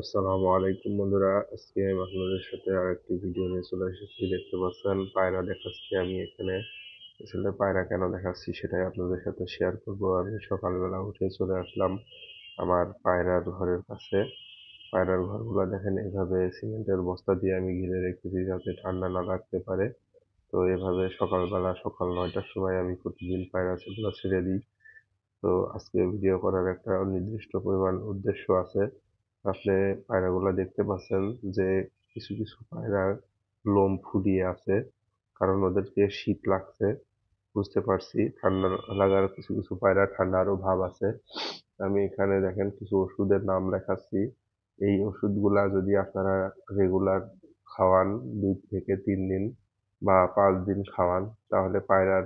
আসসালামু আলাইকুম বন্ধুরা। আজকে আমি আপনাদের সাথে আর একটি ভিডিও নিয়ে চলে এসেছি। দেখতে পাচ্ছেন, পায়রা দেখাচ্ছি আমি এখানে। আসলে পায়রা কেন দেখাচ্ছি সেটাই আপনাদের সাথে শেয়ার করব। আমি সকালবেলা উঠে চলে আসলাম আমার পায়রার ঘরের কাছে। পায়রার ঘরগুলো দেখেন, এভাবে সিমেন্টের বস্তা দিয়ে আমি ঘিরে রেখেছি যাতে ঠান্ডা না লাগতে পারে। তো এভাবে সকালবেলা সকাল নয়টার সময় আমি প্রতিদিন পায়রা সেগুলো ছেড়ে দিই। তো আজকে ভিডিও করার একটা নির্দিষ্ট পরিমাণ উদ্দেশ্য আছে। আপনি পায়রাগুলো দেখতে পাচ্ছেন যে কিছু কিছু পায়রার লোম ফুলিয়ে আছে। কারণ ওদেরকে শীত লাগছে, বুঝতে পারছি। ঠান্ডা লাগার কিছু কিছু পায়রা ঠান্ডারও ভাব আছে। আমি এখানে দেখেন কিছু ওষুধের নাম লেখাচ্ছি। এই ওষুধগুলা যদি আপনারা রেগুলার খাওয়ান, দুই থেকে তিন দিন বা পাঁচ দিন খাওয়ান, তাহলে পায়রার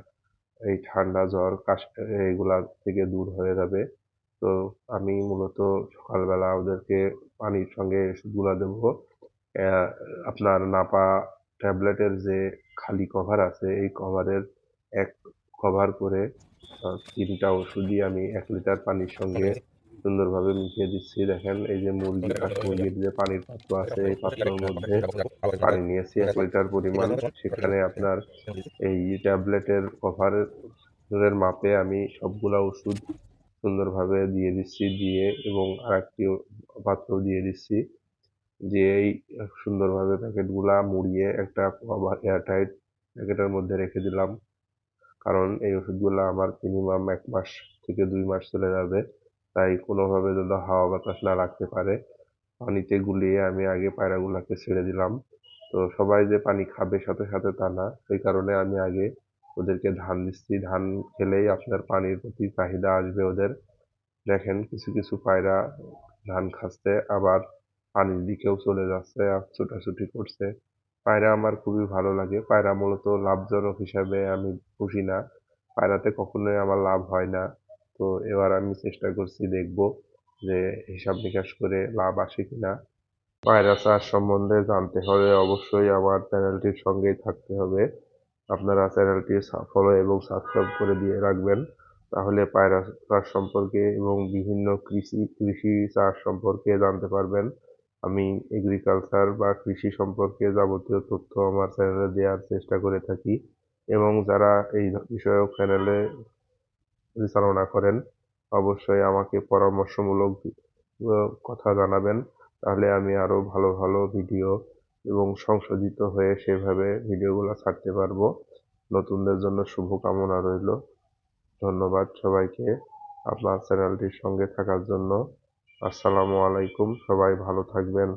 এই ঠান্ডা জ্বর, কাশ, এগুলা থেকে দূর হয়ে যাবে। তো আমি মূলত সকালবেলা ওদেরকে পানির সঙ্গে ওষুধগুলো দেবো। আপনার নাপা ট্যাবলেটের যে খালি কভার আছে এই কভারের এক কভার করে তিনটা ওষুধই আমি এক লিটার পানির সঙ্গে সুন্দরভাবে মিশিয়ে দিচ্ছি। দেখেন এই যে মুরগি মুরগির যে পানির পাত্র আছে এই পাত্রের মধ্যে পানি নিয়েছি এক লিটার পরিমাণ। সেখানে আপনার এই ট্যাবলেটের কভারের মাপে আমি সবগুলা ওষুধ সুন্দরভাবে দিয়ে দিচ্ছি, দিয়ে এবং আরেকটি পাত্র দিয়ে দিচ্ছি দিয়ে এই সুন্দরভাবে প্যাকেটগুলা মুড়িয়ে একটা এয়ারটাইট প্যাকেটের মধ্যে রেখে দিলাম। কারণ এই ওষুধগুলো আমার মিনিমাম এক মাস থেকে দুই মাস চলে যাবে, তাই কোনোভাবে যেন হাওয়া বাতাস না লাগতে পারে। পানিতে গুলিয়ে আমি আগে পায়রাগুলাকে ছেড়ে দিলাম। তো সবাই যে পানি খাবে সাথে সাথে তা না, সেই কারণে আমি আগে ওদেরকে ধান দিচ্ছি। ধান খেলেই আপনার পানির প্রতি চাহিদা আসবে ওদের। দেখেন কিছু কিছু পায়রা ধান খাচ্ছে, আবার পানির দিকেও চলে যাচ্ছে, আর ছোটাছুটি করছে। পায়রা আমার খুবই ভালো লাগে। পায়রা মূলত লাভজনক হিসাবে আমি পুষি না। পায়রাতে কখনোই আমার লাভ হয় না। তো এবার আমি চেষ্টা করছি দেখব যে হিসাব নিকাশ করে লাভ আসে কিনা। পায়রা চাষ সম্বন্ধে জানতে হলে অবশ্যই আমার চ্যানেলটির সঙ্গেই থাকতে হবে। আপনারা চ্যানেলটি ফলো এবং সাবস্ক্রাইব করে দিয়ে রাখবেন। তাহলে পায়রা চাষ সম্পর্কে এবং বিভিন্ন কৃষি কৃষি চাষ সম্পর্কে জানতে পারবেন। আমি এগ্রিকালচার বা কৃষি সম্পর্কে যাবতীয় তথ্য আমার চ্যানেলে দেওয়ার চেষ্টা করে থাকি এবং যারা এই বিষয়ক চ্যানেলে পরিচালনা করেন, অবশ্যই আমাকে পরামর্শমূলক কথা জানাবেন। তাহলে আমি আরও ভালো ভালো ভিডিও এবং সংশোধিত হয়ে সেভাবে ভিডিওগুলো ছাড়তে পারব। নতুনদের জন্য শুভকামনা রইল। ধন্যবাদ সবাইকে আপনার চ্যানেলটির সঙ্গে থাকার জন্য। আসসালামু আলাইকুম, সবাই ভালো থাকবেন।